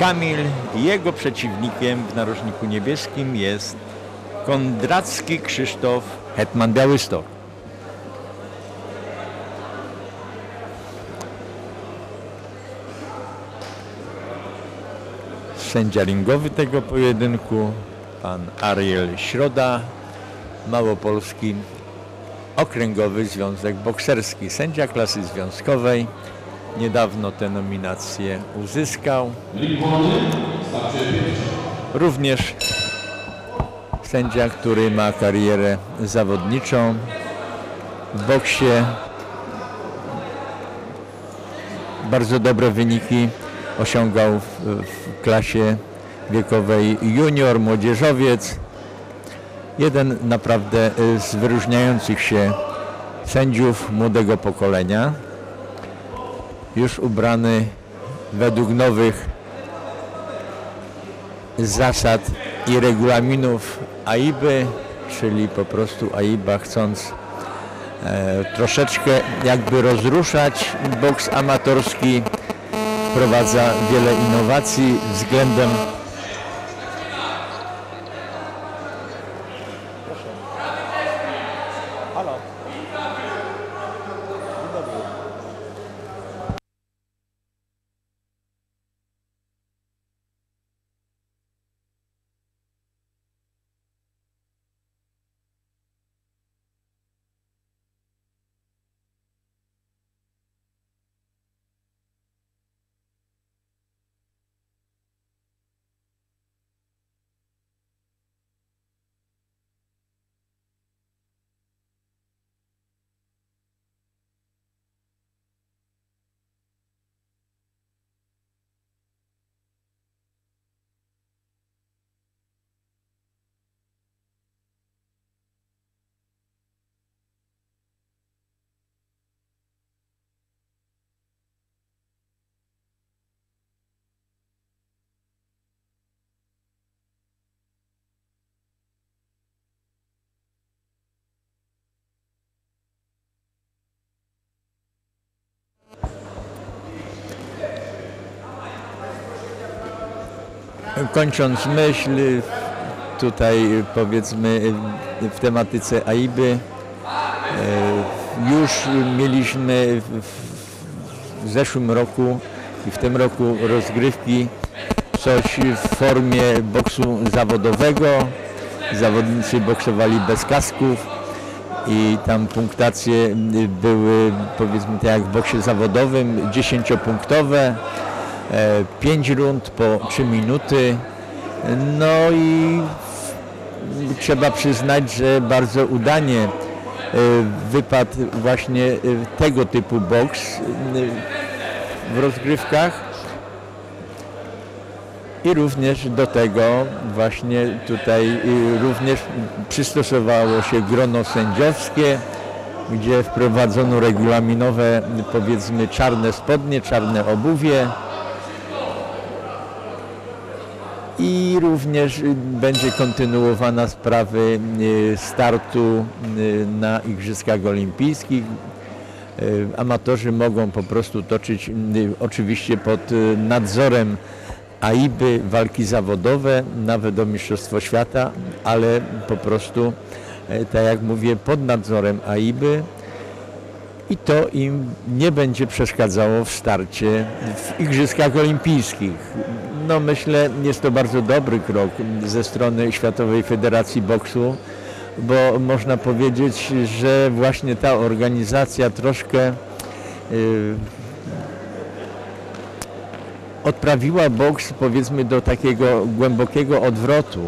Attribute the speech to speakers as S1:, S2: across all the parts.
S1: Kamil. Jego przeciwnikiem w narożniku niebieskim jest Kondracki Krzysztof Hetman Białystok. Sędzia ringowy tego pojedynku, pan Ariel Środa, Małopolski Okręgowy Związek Bokserski, sędzia klasy związkowej. Niedawno te nominacje uzyskał. Również sędzia, który ma karierę zawodniczą w boksie. Bardzo dobre wyniki osiągał w, w klasie wiekowej junior, młodzieżowiec. Jeden naprawdę y, z wyróżniających się sędziów młodego pokolenia. Już ubrany według nowych zasad i regulaminów AIBy, czyli po prostu AIBA chcąc e, troszeczkę jakby rozruszać. Boks amatorski, wprowadza wiele innowacji względem Kończąc myśl, tutaj powiedzmy w tematyce AIBy, e, już mieliśmy w, zeszłym roku i w tym roku rozgrywki coś w formie boksu zawodowego. Zawodnicy boksowali bez kasków i tam punktacje były powiedzmy tak jak w boksie zawodowym, 10-punktowe. 5 rund po 3 minuty. No i trzeba przyznać, że bardzo udanie e, wypadł właśnie e, tego typu boks e, w rozgrywkach. I również do tego właśnie tutaj również przystosowało się grono sędziowskie, gdzie wprowadzono regulaminowe powiedzmy czarne spodnie, czarne obuwie. I również y, będzie kontynuowana sprawy y, startu y, na Igrzyskach Olimpijskich. Amatorzy mogą po prostu toczyć oczywiście pod nadzorem AIBy walki zawodowe, nawet do Mistrzostwo Świata, ale po prostu, tak jak mówię, pod nadzorem AIBy i to im nie będzie przeszkadzało w starcie w Igrzyskach Olimpijskich. No myślę, jest to bardzo dobry krok ze strony Światowej Federacji Boksu, bo można powiedzieć, że właśnie ta organizacja troszkę yy, odprawiła boks powiedzmy do takiego głębokiego odwrotu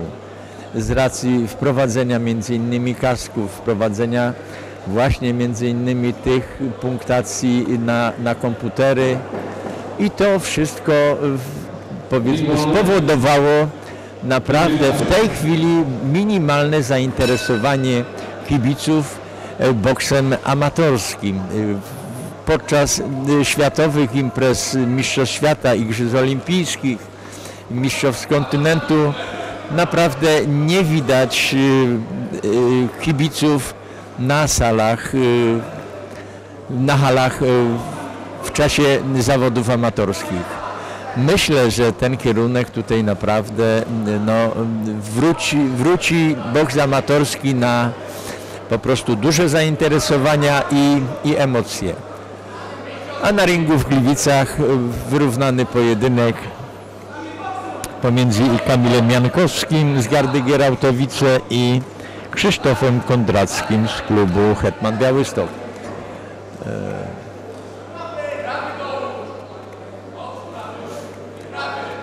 S1: z racji wprowadzenia między innymi kasków, wprowadzenia właśnie między innymi tych punktacji na, na komputery. I to wszystko powiedzmy spowodowało naprawdę w tej chwili minimalne zainteresowanie kibiców e, boksem amatorskim. E, podczas e, światowych imprez Mistrzostw Świata, Igrzysk Olimpijskich, Mistrzostw Kontynentu naprawdę nie widać kibiców na salach, na halach w czasie zawodów amatorskich myślę, że ten kierunek tutaj naprawdę no, wróci, wróci boks amatorski na po prostu duże zainteresowania i, i emocje. A na ringu w Gliwicach wyrównany pojedynek pomiędzy Kamilem Jankowskim z Gardy Gierałtowice i Krzysztofem Kondrackim z klubu Hetman Białystok.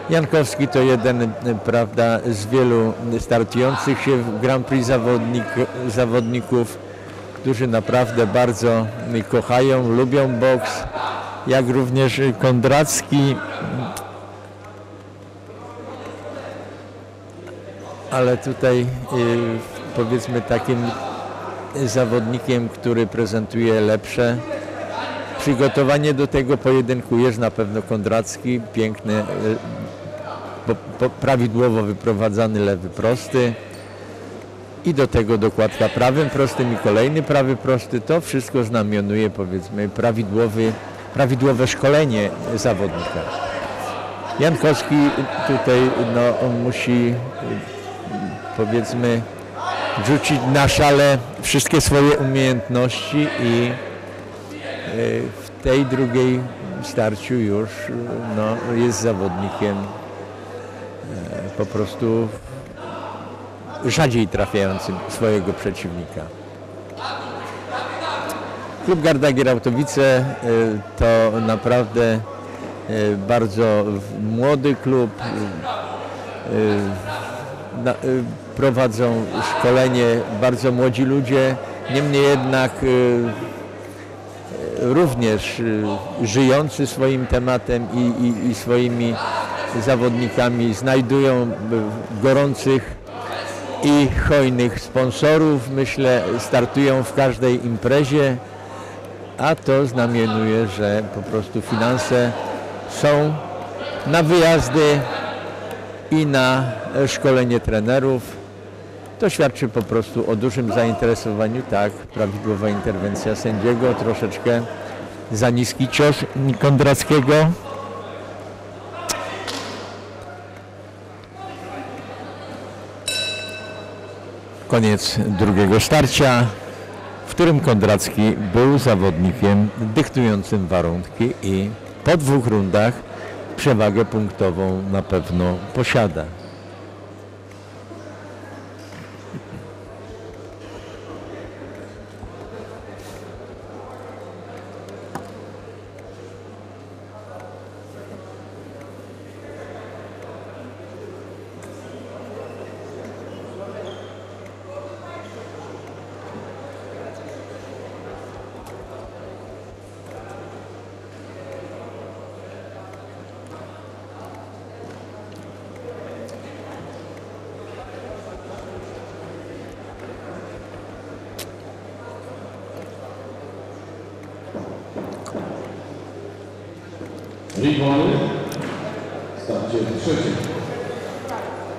S1: Jankowski to jeden prawda, z wielu startujących się w Grand Prix zawodnik, zawodników, którzy naprawdę bardzo kochają, lubią boks, jak również Kondracki. Ale tutaj powiedzmy takim zawodnikiem, który prezentuje lepsze przygotowanie do tego pojedynku jest na pewno Kondracki, piękny, po, po, prawidłowo wyprowadzany lewy prosty i do tego dokładka prawym prostym i kolejny prawy prosty. To wszystko znamionuje powiedzmy prawidłowy, prawidłowe szkolenie zawodnika. Jankowski tutaj no, on musi powiedzmy rzucić na szale wszystkie swoje umiejętności i w tej drugiej starciu już no, jest zawodnikiem po prostu rzadziej trafiającym swojego przeciwnika. Klub Garda Gierałtowice to naprawdę bardzo młody klub. Prowadzą szkolenie bardzo młodzi ludzie, niemniej jednak również żyjący swoim tematem i, i, i swoimi zawodnikami znajdują gorących i hojnych sponsorów. Myślę, startują w każdej imprezie, a to znamienuje, że po prostu finanse są na wyjazdy i na szkolenie trenerów. To świadczy po prostu o dużym zainteresowaniu, tak, prawidłowa interwencja sędziego, troszeczkę za niski cios Kondrackiego. Koniec drugiego starcia, w którym Kondracki był zawodnikiem dyktującym warunki i po dwóch rundach przewagę punktową na pewno posiada.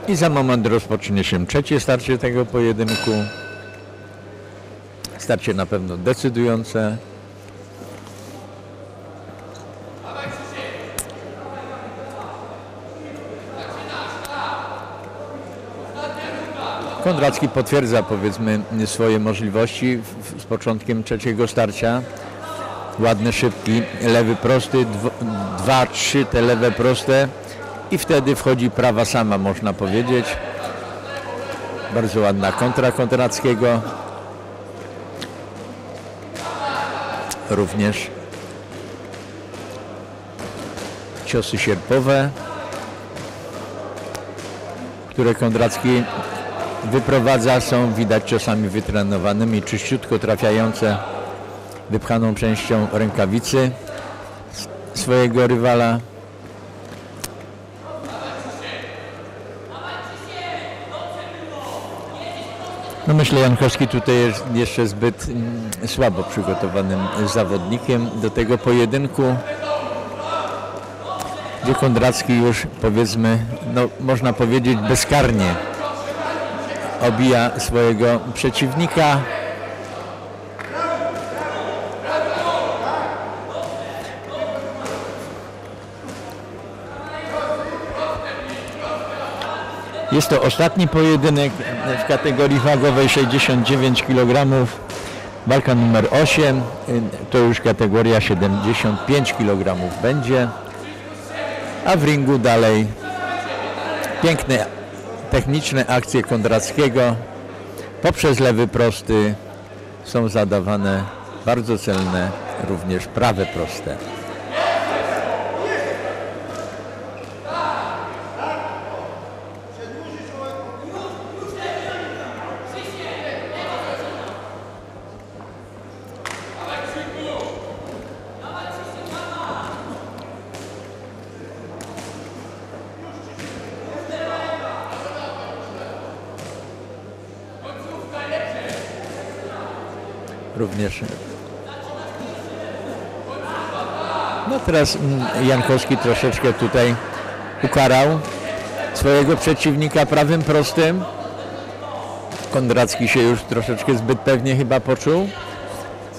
S1: I za moment rozpocznie się trzecie starcie tego pojedynku. Starcie na pewno decydujące. Kondracki potwierdza powiedzmy swoje możliwości z początkiem trzeciego starcia. Ładny, szybki, lewy prosty, dwa, trzy te lewe proste i wtedy wchodzi prawa sama, można powiedzieć. Bardzo ładna kontra Kondrackiego. Również ciosy sierpowe, które Kondracki wyprowadza, są widać ciosami wytrenowanymi, czyściutko trafiające wypchaną częścią rękawicy swojego rywala. No myślę, Jankowski tutaj jest jeszcze zbyt słabo przygotowanym zawodnikiem do tego pojedynku, gdzie Kondracki już powiedzmy, no można powiedzieć bezkarnie obija swojego przeciwnika. Jest to ostatni pojedynek w kategorii wagowej 69 kg. Walka numer 8, to już kategoria 75 kg będzie. A w ringu dalej piękne techniczne akcje Kondrackiego. Poprzez lewy prosty są zadawane bardzo celne również prawe proste. Również. No teraz mm, Jankowski troszeczkę tutaj ukarał swojego przeciwnika prawym prostym. Kondracki się już troszeczkę zbyt pewnie chyba poczuł,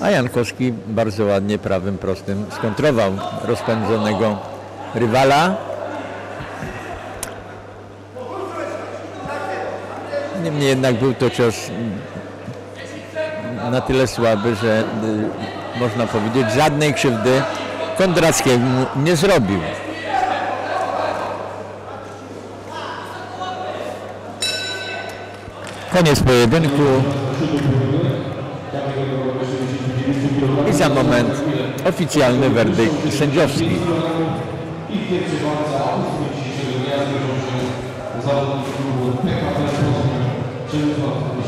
S1: a Jankowski bardzo ładnie prawym prostym skontrował rozpędzonego rywala. Niemniej jednak był to cios na tyle słaby, że y, można powiedzieć żadnej krzywdy Kondrackiemu nie zrobił. Koniec pojedynku. I za moment oficjalny werdykt sędziowski.
S2: Zawodnik klubu PKP Poznań Przemysław na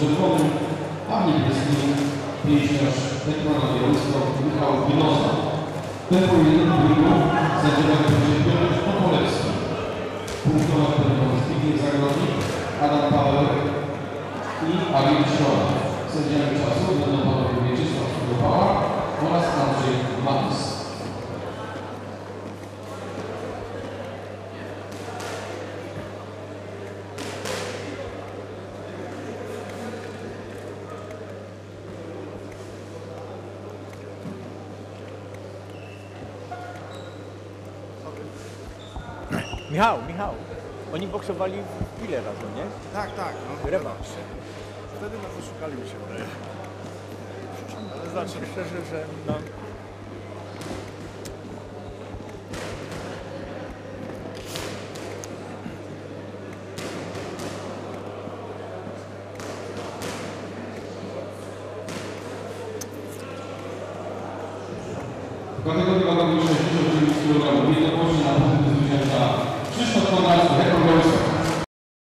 S2: czerwonym, niebieskim pięściarz Hetmana Białystok Michał Winoza. Ten pojedynek drugi sędziować będzie Piotr Topolewski. Punktować będą Zbigniew Zagrodnik, Adam Paweł i Agil Środa. Sędziami czasu będą panowie Mieczysław Sudopała oraz Andrzej Matys.
S1: Michał, Michał, oni boksowali ile razy, nie?
S3: Tak, tak. No,
S1: Rewanż.
S3: Wtedy nas oszukali mi się wydaje. Ale
S1: Znaczy
S3: znaczy,
S1: szczerze, że no,